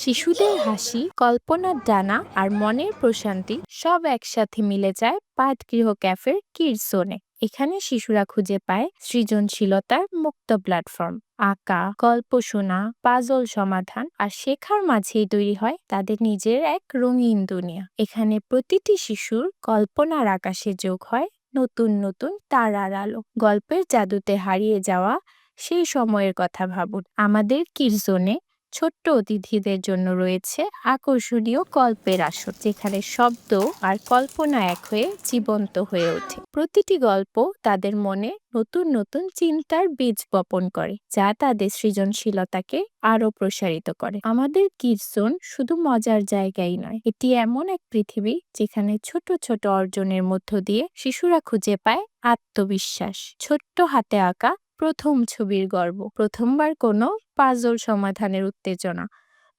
শিশুদের হাসি, কল্পনার ডানা আর মনের প্রশান্তি সব একসাথে মিলে যায় পাঠগৃহ ক্যাফের কিডস এখানে শিশুরা খুঁজে পায় সৃজনশীলতার মুক্ত প্ল্যাটফর্ম। আঁকা, গল্প শোনা, পাজল সমাধান আর শেখার মাঝেই তৈরি হয় তাদের নিজের এক রঙিন দুনিয়া। এখানে প্রতিটি শিশুর কল্পনার আকাশে যোগ হয় নতুন নতুন তারার আলো। গল্পের জাদুতে হারিয়ে যাওয়া সেই সময়ের কথা ভাবুন। আমাদের কিরজোনে ছোট্ট অতিথিদের জন্য রয়েছে আকর্ষণীয় গল্পের আসর, যেখানে শব্দ আর কল্পনা এক হয়ে জীবন্ত হয়ে ওঠে। প্রতিটি গল্প তাদের মনে নতুন নতুন চিন্তার বীজ বপন করে, যা তাদের সৃজনশীলতাকে আরও প্রসারিত করে। আমাদের কিরজোন শুধু মজার জায়গাই নয়, এটি এমন এক পৃথিবী যেখানে ছোট ছোট অর্জনের মধ্য দিয়ে শিশুরা খুঁজে পায় আত্মবিশ্বাস। ছোট্ট হাতে আঁকা প্রথম ছবির গর্ব, প্রথমবার কোনো পাজল সমাধানের উত্তেজনা।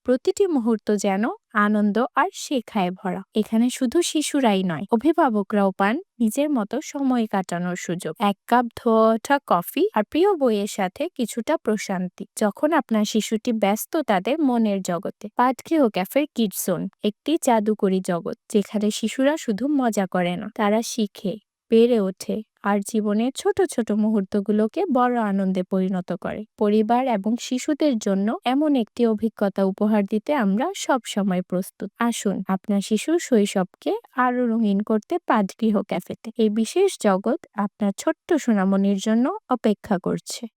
প্রতিটি মুহূর্ত যেন আনন্দ আর শেখায় ভরা। এখানে শুধু শিশুরাই নয়, অভিভাবকরাও পান নিজের মতো সময় কাটানোর সুযোগ। এক কাপ ধোয়া ওঠা কফি আর প্রিয় বইয়ের সাথে কিছুটা প্রশান্তি। যখন আপনার শিশুটি ব্যস্ত তাদের মনের জগতে। পাঠগৃহ ক্যাফের কিডসোন একটি জাদুকরী জগৎ, যেখানে শিশুরা শুধু মজা করে না, তারা শিখে। বেড়ে ওঠে আর জীবনের ছোট ছোট মুহূর্তগুলোকে বড় আনন্দে পরিণত করে। পরিবার এবং শিশুদের জন্য এমন একটি অভিজ্ঞতা উপহার দিতে আমরা সব সময় প্রস্তুত। আসুন, আপনার শিশুর শৈশবকে আরও রঙিন করতে পাঠগৃহ ক্যাফেতে। এই বিশেষ জগৎ আপনার ছোট্ট সোনামনির জন্য অপেক্ষা করছে।